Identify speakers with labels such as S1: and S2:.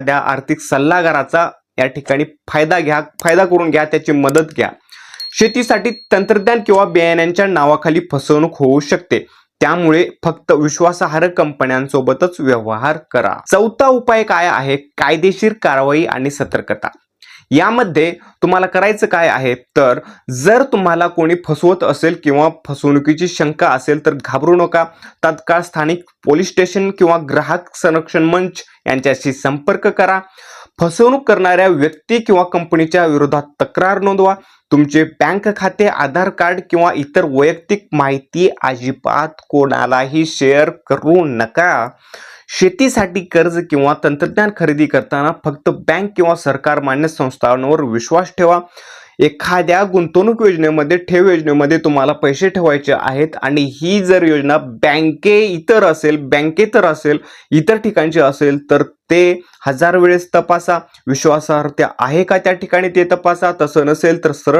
S1: त्या आर्थिक सल्लागाराचा या ठिकाणी फायदा घ्या फायदा करून घ्या त्याची मदत घ्या. शेतीसाठी तंत्रज्ञान किंवा बियाण्यांच्या नावाखाली फसवणूक होऊ शकते. त्यामुळे फक्त विश्वासार्ह कंपन्यांसोबतच व्यवहार करा. चौथा उपाय काय आहे? कायदेशीर कारवाई आणि सतर्कता. यामध्ये तुम्हाला करायचं काय आहे? तर जर तुम्हाला कोणी फसवत असेल किंवा फसवणुकीची शंका असेल तर घाबरू नका. तात्काळ स्थानिक पोलीस स्टेशन किंवा ग्राहक संरक्षण मंच यांच्याशी संपर्क करा. फसवणूक करणाऱ्या व्यक्ती किंवा कंपनीच्या विरोधात तक्रार नोंदवा. तुमचे बँक खाते आधार कार्ड किंवा इतर वैयक्तिक माहिती अजिबात कोणालाही शेअर करू नका. शेतीसाठी कर्ज किंवा तंत्रज्ञान खरेदी करताना फक्त बँक किंवा सरकार मान्य संस्थांवर विश्वास ठेवा. एखाद्या गुंतवणूक योजनेमध्ये ठेव योजनेमध्ये तुम्हाला पैसे ठेवायचे आहेत आणि ही जर योजना बँके इतर असेल बँकेतर असेल इतर ठिकाणची असेल तर ते हजार वेळेस तपासा. विश्वासार्ह आहे का त्या ठिकाणी ते तपासा? तसं नसेल तर सरळ